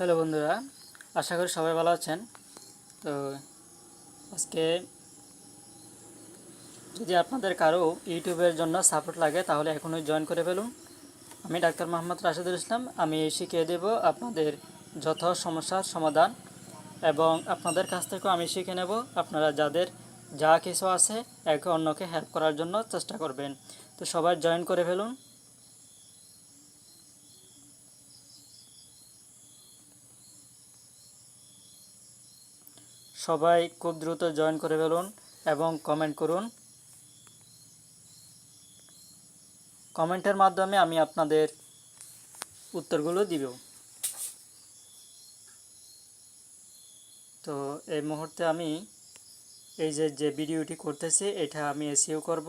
Hello বন্ধুরা, আশা করি সবাই ভালো আছেন। তো আজকে যদি আপনাদের কারও ইউটিউবের জন্য সাপোর্ট লাগে, তাহলে এখনই জয়েন করে ফেলুন। আমি ডাক্তার মোহাম্মদ রাশেদুল ইসলাম, আমি শিখিয়ে দেব আপনাদের যত সমস্যার সমাধান এবং আপনাদের কাছ থেকেও আমি শিখে নেব। আপনারা যাদের যা কিছু আছে, একে অন্যকে হেল্প করার জন্য চেষ্টা করবেন। তো সবাই জয়েন করে ফেলুন। সবাই খুব দ্রুত জয়েন করে ফেলুন এবং কমেন্ট করুন। কমেন্টের মাধ্যমে আমি আপনাদের উত্তরগুলো দিব। তো এই মুহূর্তে আমি এই যে যে ভিডিওটি করতেছি, এটা আমি এসিও করব।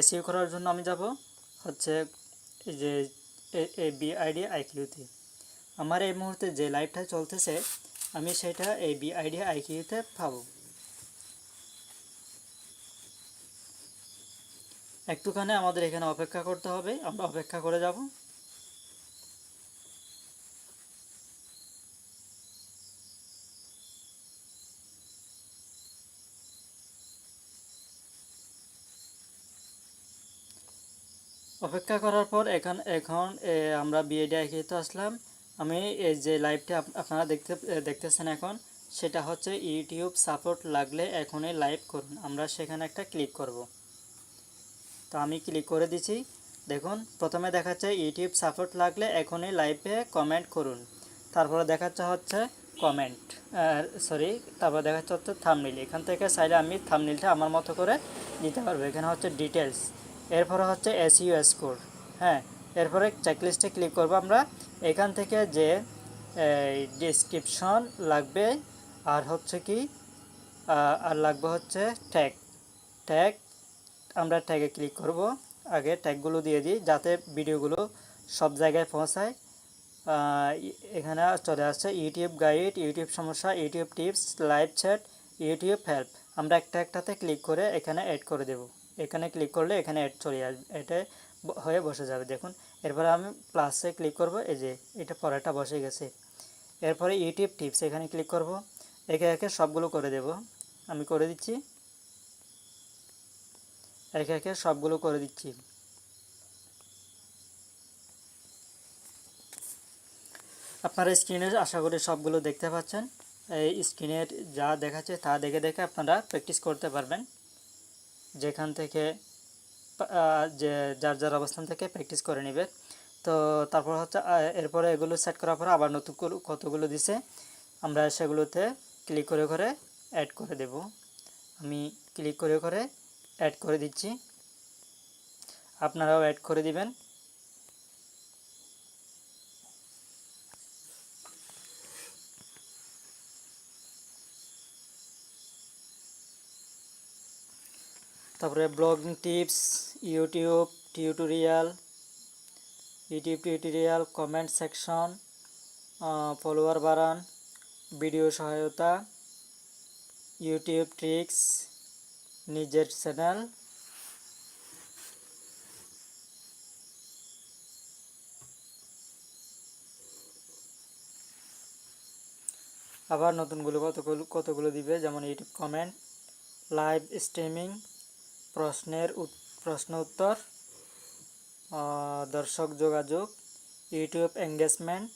এসিও করার জন্য আমি যাব হচ্ছে এই যে এই বিআইডি আইকিউতে আমার এই মুহূর্তে যে লাইভটা চলতেছে আমি সেটা এই বিআইডি আইকিউতে পাবো। একটুখানি আমাদের এখানে অপেক্ষা করতে হবে, আমরা অপেক্ষা করে যাব। অপেক্ষা করার পর এখন এখন আমরা বিএডি আইকিউতে আসলাম। আমি এই যে লাইভটা আপ- আপনারা দেখতে, দেখতেছেন এখন, সেটা হচ্ছে ইউটিউব সাপোর্ট লাগলে এখনই লাইভ করুন। আমরা সেখানে একটা ক্লিক করব। তো আমি ক্লিক করে দিছি। দেখুন, প্রথমে দেখাচ্ছে ইউটিউব সাপোর্ট লাগলে এখনই লাইভে কমেন্ট করুন। তারপরে দেখাচ্ছে হচ্ছে কমেন্ট সরি তারপর দেখাচ্ছে হচ্ছে থামনিল এখান থেকে চাইলে আমি থামনিলটা আমার মতো করে দিতে পারব। এখানে হচ্ছে ডিটেলস এরপরে হচ্ছে এসইউ স্কোর হ্যাঁ? এরপরে চেকলিস্টে ক্লিক করব আমরা। এখান থেকে যে ডিসক্রিপশন লাগবে, আর হচ্ছে কি আর লাগবে হচ্ছে ট্যাগ ট্যাগ আমরা ট্যাগে ক্লিক করব। আগে ট্যাগগুলো দিয়ে দিই, যাতে ভিডিওগুলো সব জায়গায় পৌঁছায়। এখানে চলে আসছে ইউটিউব গাইড ইউটিউব সমস্যা YouTube tips live chat YouTube help আমরা একটা একটাতে ক্লিক করে এখানে অ্যাড করে দেব। এখানে ক্লিক করলে এখানে অ্যাড চলে আসবে এটা হয়ে বসে যাবে। দেখুন এরপরে আমি প্লাসে ক্লিক করব, এই যে এটা পরেরটা বসে গেছে। এরপরে ইউটিউব টিপস এখানে ক্লিক করব, একে একে সবগুলো করে দেব। আমি করে দিচ্ছি। একে একে সবগুলো করে দিচ্ছি। আপনারা স্ক্রিনে আশা করি সবগুলো দেখতে পাচ্ছেন। এই স্ক্রিনের যা দেখাচ্ছে তা দেখে দেখে আপনারা প্র্যাকটিস করতে পারবেন। যেখান থেকে যে যার যার অবস্থান থেকে প্র্যাকটিস করে নেবে। তো তারপর হচ্ছে এরপরে এগুলো সেট করার পরে আবার নতুন কতগুলো দিছে, আমরা সেগুলোতে ক্লিক করে করে অ্যাড করে দেব। আমি ক্লিক করে করে অ্যাড করে দিচ্ছি। আপনারাও অ্যাড করে দিবেন। তারপরে blogging tips, YouTube tutorial YouTube tutorial comment section follower বাড়ান ভিডিও সহায়তা, ইউটিউব ট্রিক্স নিজের চ্যানেল আবার নতুনগুলো কতগুলো কতগুলো দিবে? যেমন ইউটিউব কমেন্ট লাইভ স্ট্রিমিং প্রশ্নের প্রশ্ন উত্তর দর্শক যোগাযোগ, ইউটিউব এঙ্গেজমেন্ট,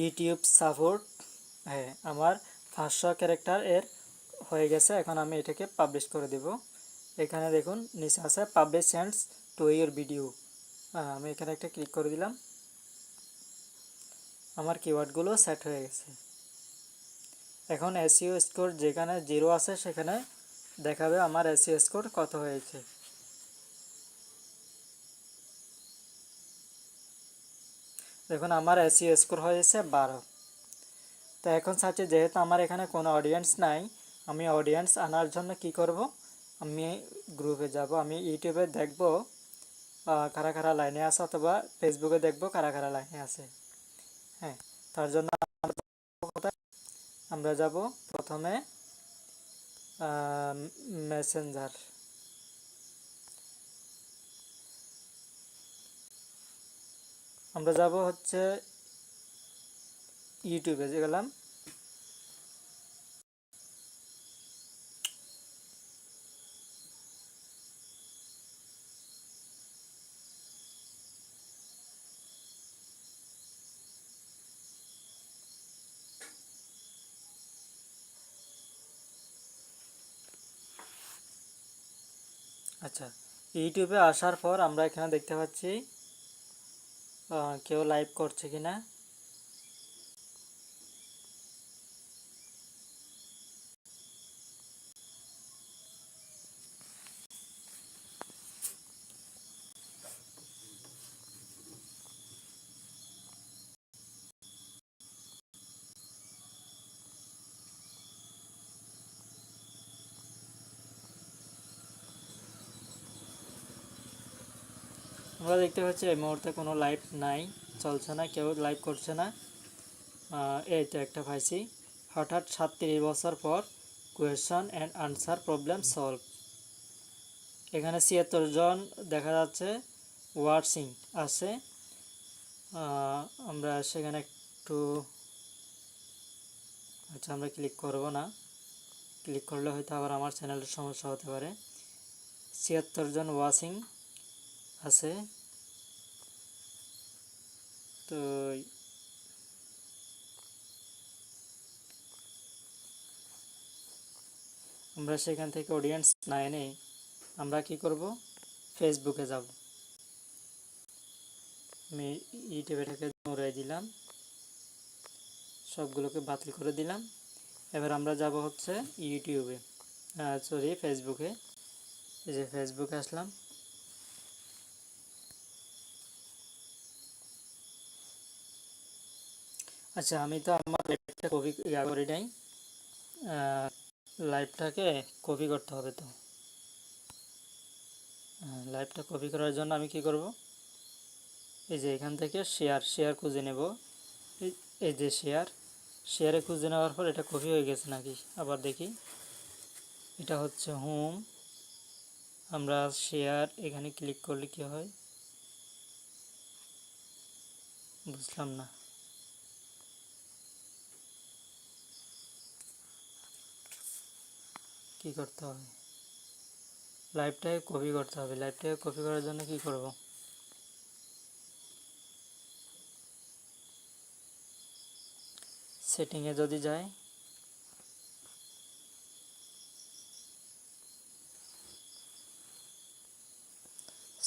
ইউটিউব সাপোর্ট হ্যাঁ আমার পাঁচশো ক্যারেক্টার এর হয়ে গেছে, এখন আমি এটাকে পাবলিশ করে দেব। এখানে দেখুন, নিচে আছে publish sends to your video আমি এখানে একটা ক্লিক করে দিলাম। আমার কিওয়ার্ডগুলো সেট হয়ে গেছে। এখন এসিও স্কোর যেখানে জিরো আছে সেখানে দেখাবে আমার এসিও স্কোর কত হয়েছে। দেখুন, আমার এসিও স্কোর হয়েছে বারো। তো এখন চাচ্ছি যেহেতু আমার এখানে কোনো অডিয়েন্স নাই, আমি অডিয়েন্স আনার জন্য কি করব? আমি গ্রুপে যাব, আমি ইউটিউবে দেখব কারা কারা লাইনে আছে অথবা ফেসবুকে দেখব কারা কারা লাইনে আছে। হ্যাঁ তার জন্য আমরা যাব প্রথমে মেসেঞ্জার আমরা যাব হচ্ছে ইউটিউবে যে গেলাম। আচ্ছা ইউটিউবে আসার পর আমরা এখানে দেখতে পাচ্ছি কেউ লাইভ করছে কিনা। আমরা দেখতে পাচ্ছি এই মুহূর্তে কোনো লাইভ নাই, চলছে না, কেউ লাইভ করছে না। এই তো একটা পাইছি। হঠাৎ সাতত্রিশ বছর পর question and answer problem solve এখানে ছিয়াত্তর জন দেখা যাচ্ছে ওয়ার্সিং আছে। আমরা সেখানে একটু আচ্ছা আমরা ক্লিক করব না। ক্লিক করলে হয়তো আবার আমার চ্যানেলের সমস্যা হতে পারে। ছিয়াত্তর জন ওয়াচিং আছে। তো আমরা সেখান থেকে অডিয়েন্স না এনে আমরা কি করব? ফেসবুকে যাব। আমি ইউটিউবেটাকে উড়াই দিলাম। সবগুলোকে বাতিল করে দিলাম। এবার আমরা যাব হচ্ছে ইউটিউবে। সরি ফেসবুকে এই যে ফেসবুকে আসলাম। আচ্ছা আমি তো আমার লাইভটা কপি ইয়া করি নাই। লাইভটাকে কপি করতে হবে তো। লাইভটা কপি করার জন্য আমি কি করব? এই যে এখান থেকে শেয়ার শেয়ার খুঁজে নেব। এই যে শেয়ার শেয়ারে খুঁজে নেওয়ার পর এটা কপি হয়ে গেছে নাকি? আবার দেখি। এটা হচ্ছে হোম আমরা শেয়ার এখানে ক্লিক করলে কি হয়? বুঝলাম না। কি করতে হবে? লাইভটাকে কপি করতে হবে। লাইভটাকে কপি করার জন্য কি করব? সেটিংয়ে যদি যাই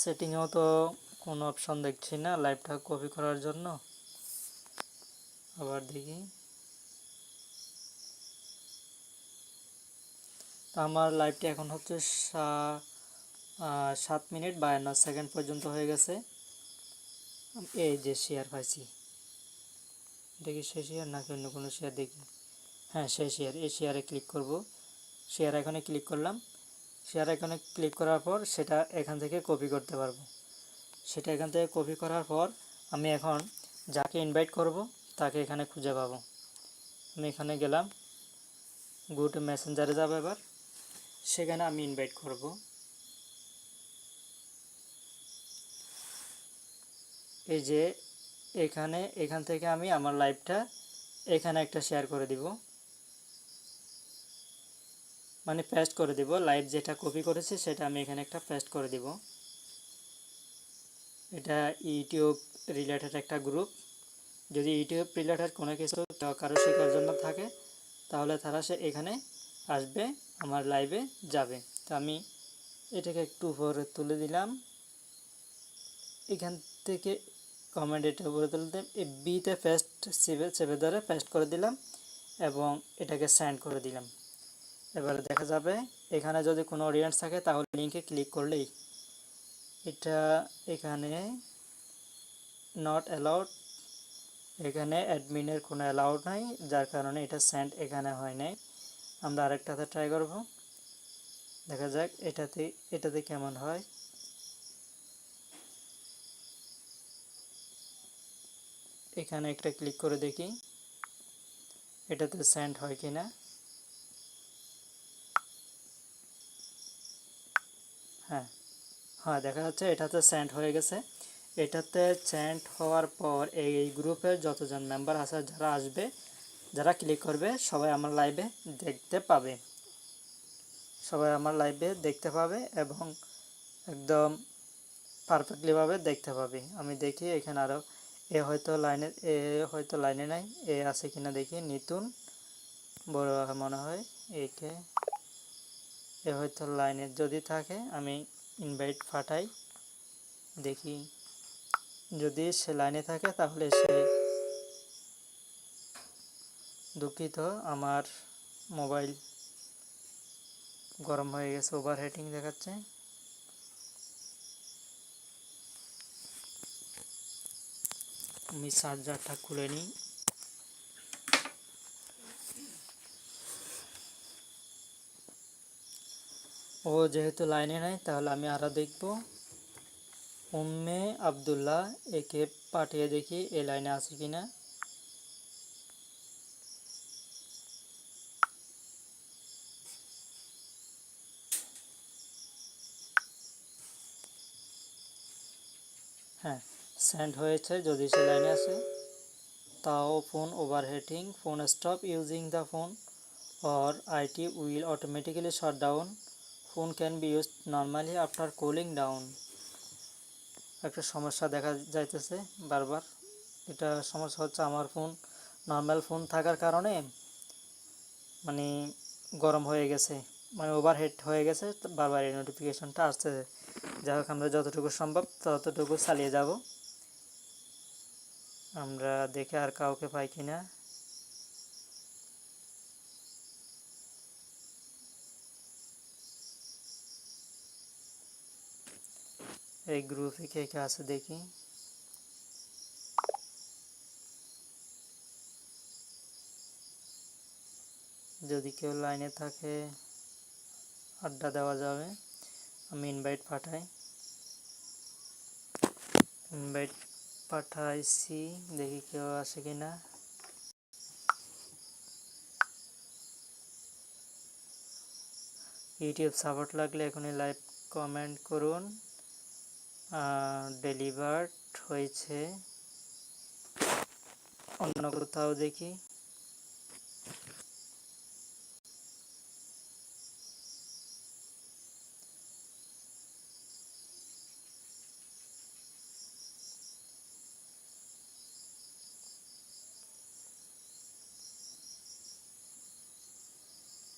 সেটিংয়েও তো কোনো অপশন দেখছি না। লাইভটা কপি করার জন্য। আবার দেখি। আমার লাইভটি এখন হচ্ছে সা- সাত মিনিট বায়ান্ন সেকেন্ড পর্যন্ত হয়ে গেছে। এই যে শেয়ার পাইছি। দেখি সে শেয়ার নাকি অন্য কোনো শেয়ার দেখি। হ্যাঁ সেই শেয়ার এই শেয়ারে ক্লিক করব। শেয়ার এখানে ক্লিক করলাম। শেয়ার এখানে ক্লিক করার পর সেটা এখান থেকে কপি করতে পারব। সেটা এখান থেকে কপি করার পর আমি এখন যাকে ইনভাইট করব, তাকে এখানে খুঁজে পাবো। আমি এখানে গেলাম। গো টু মেসেঞ্জারে যাব এবার। সেখানে আমি ইনভাইট করব। এই যে এখানে, এখান থেকে আমি আমার লাইভটা এখানে একটা শেয়ার করে দিব। মানে পেস্ট করে দিব। লাইভ যেটা কপি করেছে সেটা আমি এখানে একটা পেস্ট করে দিব। এটা ইউটিউব রিলেটেড একটা গ্রুপ যদি ইউটিউব রিলেটেড কোনো কিছু কারও শেখার জন্য থাকে, তাহলে তারা সে এখানে আসবে, আমার লাইভে যাবে। তো আমি এটাকে একটু উপরে তুলে দিলাম। এখান থেকে কমেন্ট এটা উপরে তুলতে এই বিতে পেস্ট চেপে চেপে ধরে পেস্ট করে দিলাম এবং এটাকে সেন্ড করে দিলাম। এবারে দেখা যাবে, এখানে যদি কোনো অডিয়েন্স থাকে তাহলে লিঙ্কে ক্লিক করলেই এটা এখানে নট অ্যালাউড এখানে অ্যাডমিনের কোনো অ্যালাউড নাই, যার কারণে এটা সেন্ড এখানে হয় নাই। আমরা আরেকটাতে ট্রাই করব। দেখা যাক এটাতে এটাতে কেমন হয়। এখানে একটা ক্লিক করে দেখি, এটাতে সেন্ড হয় কি না হ্যাঁ হ্যাঁ দেখা যাচ্ছে এটাতে সেন্ড হয়ে গেছে। এটাতে সেন্ড হওয়ার পর এই গ্রুপের যতজন মেম্বার আছে, যারা আসবে যারা ক্লিক করবে, সবাই আমার লাইভে দেখতে পাবে। সবাই আমার লাইভে দেখতে পাবে এবং একদম পারফেক্টলিভাবে দেখতে পাবে। আমি দেখি এখানে আরও এ হয়তো লাইনে এ হয়তো লাইনে নাই, এ আছে কিনা দেখি। নিতুন, বড় মনে হয়, একে, এ হয়তো লাইনে যদি থাকে, আমি ইনভাইট পাঠাই। দেখি, যদি সে লাইনে থাকে, তাহলে সে দুঃখিত, আমার মোবাইল গরম হয়ে গেছে ওভার হিটিং দেখাচ্ছে। আমি চার্জারটা খুলে নিই। ও যেহেতু লাইনে নাই, তাহলে আমি আরও দেখব। উম্মে আবদুল্লাহ, একে পাঠিয়ে দেখি, এ লাইনে আছে কিনা। হ্যাঁ সেন্ড হয়েছে যদি সে লাইনে আছে তাও phone overheating phone stop using the phone or IT will automatically shut down. Phone can be used normally after cooling down. একটা সমস্যা দেখা যাইতেছে বারবার এটা সমস্যা হচ্ছে আমার ফোন নর্মাল ফোন থাকার কারণে মানে গরম হয়ে গেছে মানে ওভারহেড হয়ে গেছে, বারবার এই নোটিফিকেশনটা আসছে যাই হোক, আমরা যতটুকু সম্ভব ততটুকু চালিয়ে যাব। আমরা দেখে আর কাউকে পাই কিনা এই গ্রুপে কে কে আছে দেখি। যদি কেউ লাইনে থাকে, আড্ডা দেওয়া যাবে। আমি ইনভাইট পাঠাই। ইনভাইট পাঠাইছি, দেখি কেউ আসে কিনা। ইউটিউব সাপোর্ট লাগলে এখনই লাইভ কমেন্ট করুন। ডেলিভার্ড হয়েছে। অন্য কোথাও দেখি।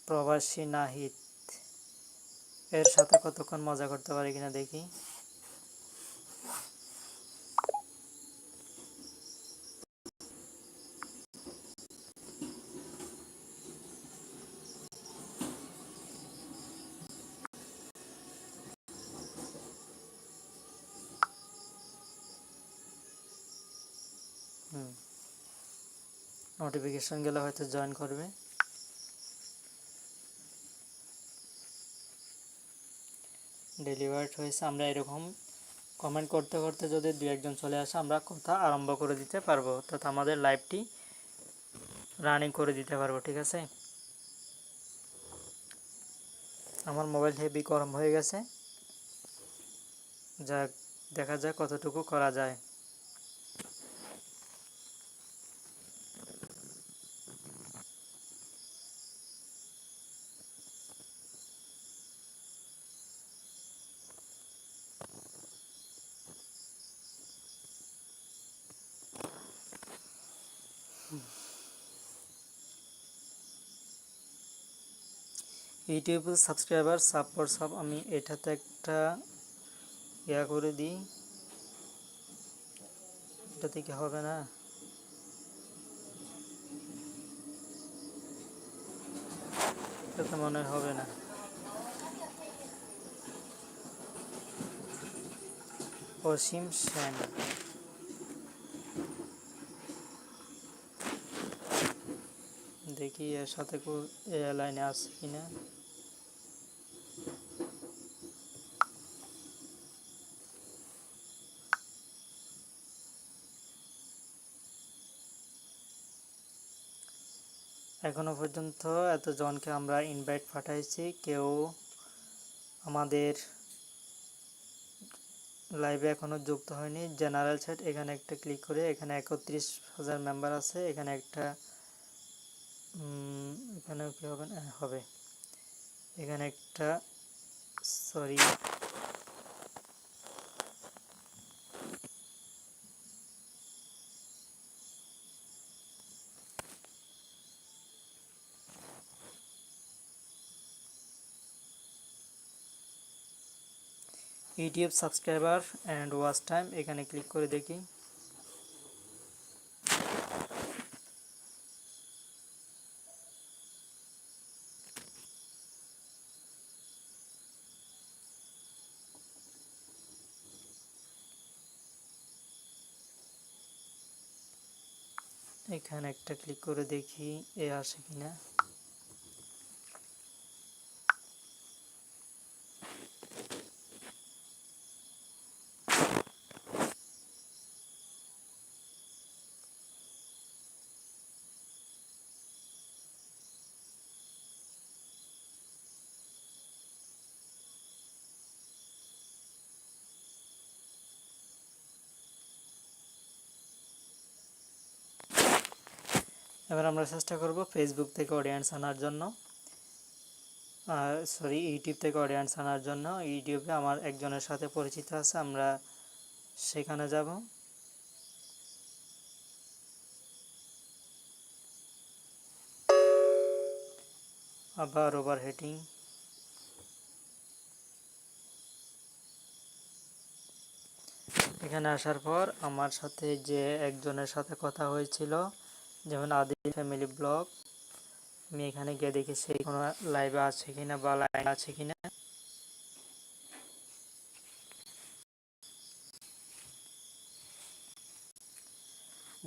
প্রবাসী নাহিদ। এর সাথে কতক্ষণ মজা করতে পারি কিনা দেখি। নোটিফিকেশন গেলে হয়তো জয়েন করবে। ডেলিভার্ড হয়েছে, আমরা এরকম কমেন্ট করতে করতে যদি দু একজন চলে আসে, আমরা কথা আরম্ভ করে দিতে পারব। অর্থাৎ আমাদের লাইভটি রানিং করে দিতে পারব, ঠিক আছে? আমার মোবাইল হেভি গরম হয়ে গেছে। যাক, দেখা যাক কতটুকু করা যায়। ইউটিউব সাবস্ক্রাইবার সাপোর্ট সাব আমি এটাতে একটা ইয়া করে দিই। এটাতে কি হবে না। এটাতে মনে হবে না। অসীম সেন। দেখি এর সাথে লাইনে আছে কিনা। এখনও পর্যন্ত এতজনকে আমরা ইনভাইট পাঠাইছি। কেউ আমাদের লাইভে এখনও যুক্ত হয়নি। জেনারেল চ্যাট এখানে একটা ক্লিক করে এখানে একত্রিশ হাজার মেম্বার আছে এখানে একটা এখানেও কি হবে হ্যাঁ, হবে। এখানে একটা sorry YouTube subscriber and watch time এখানে ক্লিক করে দেখি। এখানে একটা ক্লিক করে দেখি, এ আসে কিনা। এবার আমরা চেষ্টা করব ফেসবুক থেকে অডিয়েন্স আনার জন্য। সরি ইউটিউব থেকে অডিয়েন্স আনার জন্য। ইউটিউবে আমার একজনের সাথে পরিচিত আছে, আমরা সেখানে যাব। আবার ওভার হেটিং এখানে আসার পর আমার সাথে যে একজনের সাথে কথা হয়েছিল যেমন আদি ফ্যামিলি ব্লগ আমি এখানে গিয়ে দেখি সেই কোনো লাইভে আছে কিনা বা লাইন আছে কিনা।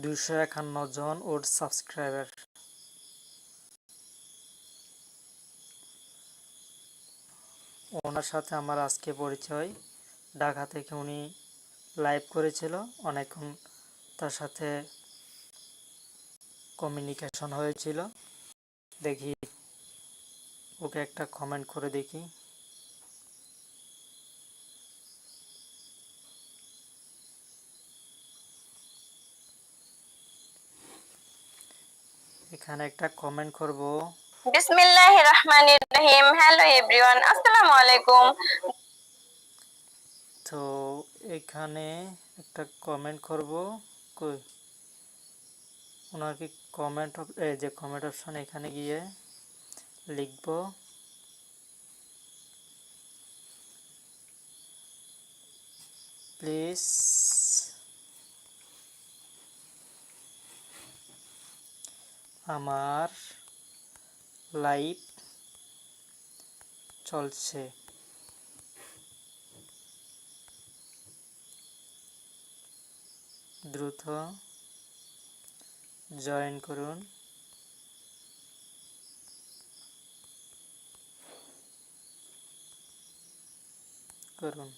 দুশো একান্ন জন ওর সাবস্ক্রাইবার ওনার সাথে আমার আজকে পরিচয়। ঢাকা থেকে উনি লাইভ করেছিল। অনেকক্ষণ তার সাথে কমিউনিকেশন হয়েছিল। দেখি ওকে একটা কমেন্ট করে দেখি। এখানে একটা কমেন্ট করব। বিসমিল্লাহির রহমানির রহিম হ্যালো এভরিওয়ান আসসালামু আলাইকুম তো এখানে একটা কমেন্ট করব। কই? ওনার কি কমেন্ট এই যে কমেন্ট অপশন এখানে গিয়ে লিখব। প্লিজ আমার লাইভ চলছে। দ্রুত জয়েন করুন। করুন।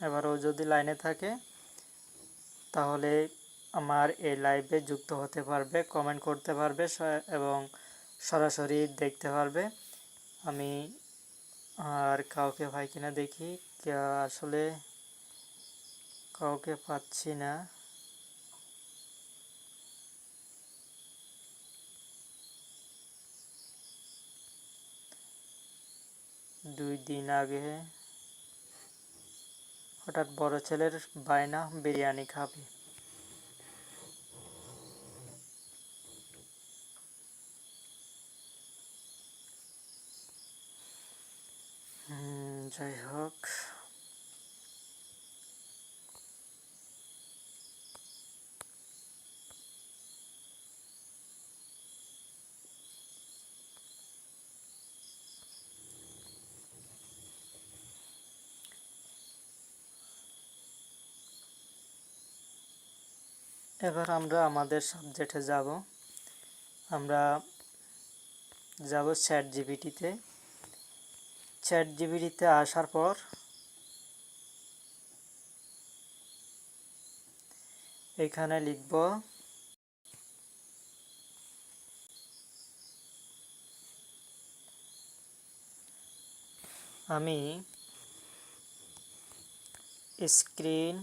এবার ও যদি লাইনে থাকে, তাহলে আমার এই লাইভে যুক্ত হতে পারবে কমেন্ট করতে পারবে এবং সরাসরি দেখতে পারবে। আমি আর কাউকে পাই কিনা দেখি আসলে কাউকে পাচ্ছি না। দুই দিন আগে হঠাৎ বড় ছেলের বায়না, বিরিয়ানি খাবে। যাই হোক। এবার আমরা আমাদের সাবজেক্টে যাব। আমরা যাব চ্যাট জিপিটিতে চ্যাট জিবিডিতে আসার পর এখানে লিখব আমি স্ক্রিন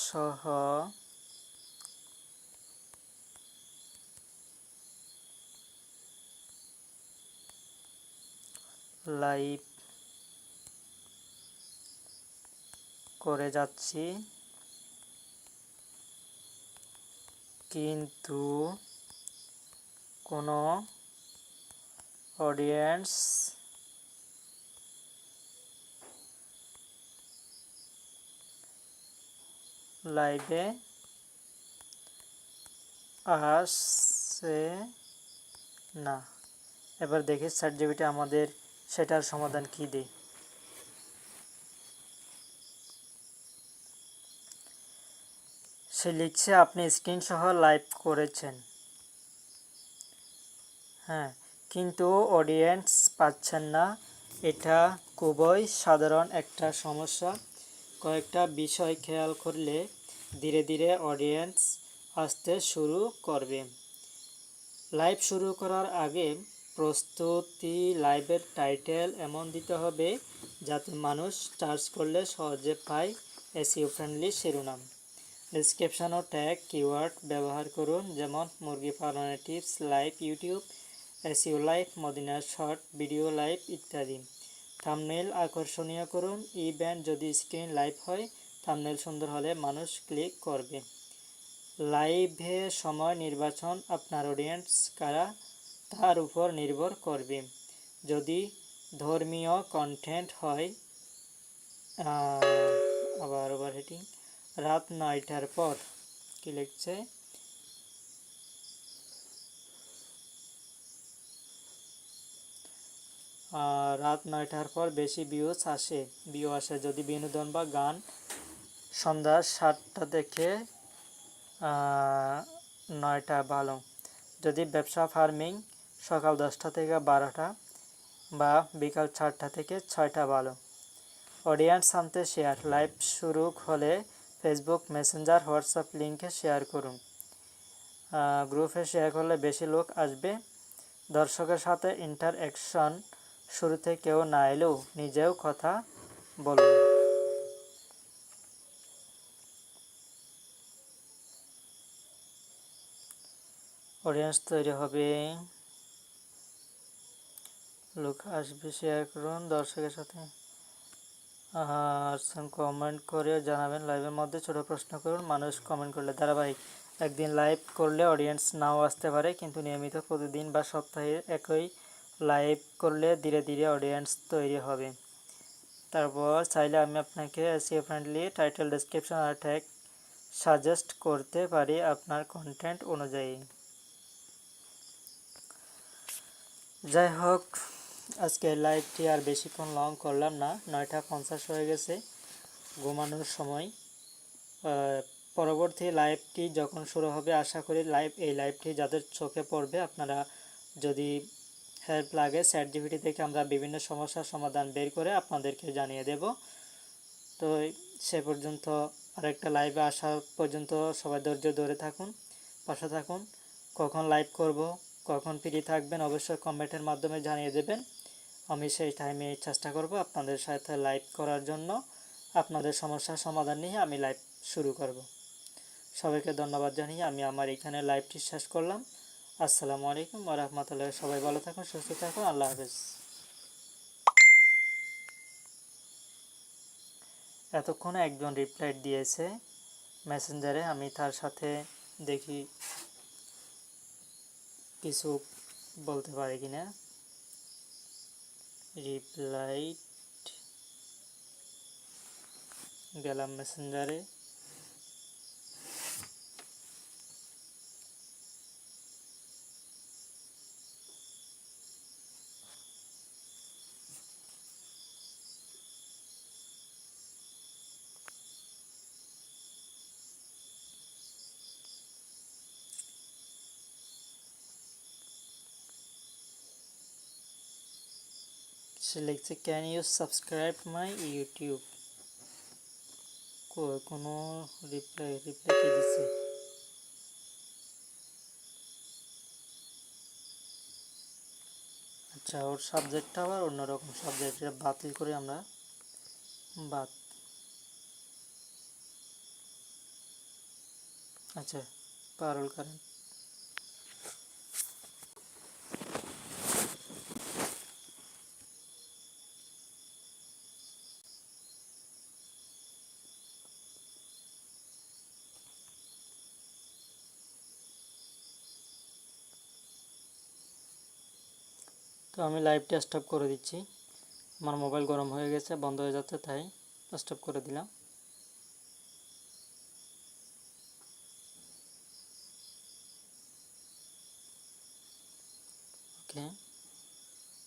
সহ লাইভ করে যাচ্ছি। কিন্তু কোনো অডিয়েন্স লাইভে আসছে না। এবার দেখি চ্যাট জিবিটি আমাদের সেটার সমাধান কি দেয় সে লিখছে, আপনি স্ক্রিন সহ লাইভ করেছেন। হ্যাঁ কিন্তু অডিয়েন্স পাচ্ছেন না। এটা খুবই সাধারণ একটা সমস্যা। কয়েকটা বিষয় খেয়াল করলে ধীরে ধীরে অডিয়েন্স আসতে শুরু করবে। লাইভ শুরু করার আগে প্রস্তুতি লাইভের টাইটেল এমন দিতে হবে যাতে মানুষ চার্জ করলে সহজে পায় এসিও ফ্রেন্ডলি শিরোনাম। ডিসক্রিপশন ও ট্যাগ কিওয়ার্ড ব্যবহার করুন, যেমন মুরগি পালনের tips live YouTube SEO live মদিনার শর্ট ভিডিও লাইভ ইত্যাদি। থামনেল আকর্ষণীয় করুন ইভেন্ট যদি স্ক্রিন লাইভ হয় থামনেল সুন্দর হলে মানুষ ক্লিক করবে। লাইভে সময় নির্বাচন, আপনার অডিয়েন্স কারা তার উপর নির্ভর করবে। যদি ধর্মীয় কন্টেন্ট হয় আবার ওভার হেটিং রাত নয়টার পর, কি লিখছে? রাত নয়টার পর বেশি ভিউজ আসে। ভিউ আসে যদি বিনোদন বা গান। সন্ধ্যা সাতটা থেকে নয়টা ভালো যদি ব্যবসা ফার্মিং সকাল দশটা থেকে বারোটা বা বিকাল চারটা থেকে ছয়টা ভালো অডিয়েন্স আনতে শেয়ার। লাইভ শুরু হলে ফেসবুক মেসেঞ্জার, হোয়াটসঅ্যাপ লিঙ্কে শেয়ার করুন। গ্রুপে শেয়ার করলে বেশি লোক আসবে। দর্শকের সাথে ইন্টারঅ্যাকশন শুরুতে কেউ না এলেও নিজেও কথা বলুন। অডিয়েন্স তৈরি হবে। লোক আসবে শেয়ার করুন দর্শকের সাথে। কমেন্ট করে জানাবেন লাইভের মধ্যে ছোট প্রশ্ন করুন, মানুষ কমেন্ট করলে ধারাবাহিক। একদিন লাইভ করলে অডিয়েন্স নাও আসতে পারে, কিন্তু নিয়মিত প্রতিদিন বা সপ্তাহে একই লাইভ করলে ধীরে ধীরে অডিয়েন্স তৈরি হবে। তারপর চাইলে আমি আপনাকে এসিও ফ্রেন্ডলি টাইটেল ডেসক্রিপশন আর ট্যাগ সাজেস্ট করতে পারি আপনার কন্টেন্ট অনুযায়ী। যাই হোক আজকে লাইভটি আর বেশিক্ষণ লং করলাম না, নয়টা পঞ্চাশ হয়ে গেছে ঘুমানোর সময়। পরবর্তী লাইভটি যখন শুরু হবে, আশা করি লাইভ, এই লাইভটি যাদের চোখে পড়বে, আপনারা যদি হেল্প লাগে চ্যাট জিপিটি থেকে আমরা বিভিন্ন সমস্যার সমাধান বের করে আপনাদেরকে জানিয়ে দেব। তো সে পর্যন্ত আরেকটা লাইভে আসা পর্যন্ত সবাই ধৈর্য ধরে থাকুন, পাশে থাকুন। কখন লাইভ করব, কখন ফ্রি থাকবেন, অবশ্যই কমেন্টের মাধ্যমে জানিয়ে দেবেন। আমি সেই টাইমে চেষ্টা করব আপনাদের সাথে লাইভ করার জন্য। আপনাদের সমস্যার সমাধান নিয়ে আমি লাইভ শুরু করব। সবাইকে ধন্যবাদ জানিয়ে আমি আমার এখানে লাইভটি শেষ করলাম। আসসালামু আলাইকুম রাহমাতুল্লাহ সবাই ভালো থাকুন, সুস্থ থাকুন, আল্লাহ হাফেজ। এতক্ষণে একজন রিপ্লাই দিয়েছে মেসেঞ্জারে আমি তার সাথে দেখি কিছু বলতে পারি কিনা। রিপ্লাই গেলাম মেসেঞ্জারে সে লিখছে can you subscribe my YouTube কোনো রিপ্লাই রিপ্লাই কি দিচ্ছে আচ্ছা ওর সাবজেক্টটা আবার অন্যরকম সাবজেক্ট বাতিল করে আমরা। বাদ আচ্ছা পারুল কারেন্ট তো আমি লাইভটা স্টপ করে দিচ্ছি। আমার মোবাইল গরম হয়ে গেছে, বন্ধ হয়ে যাচ্ছে, তাই স্টপ করে দিলাম।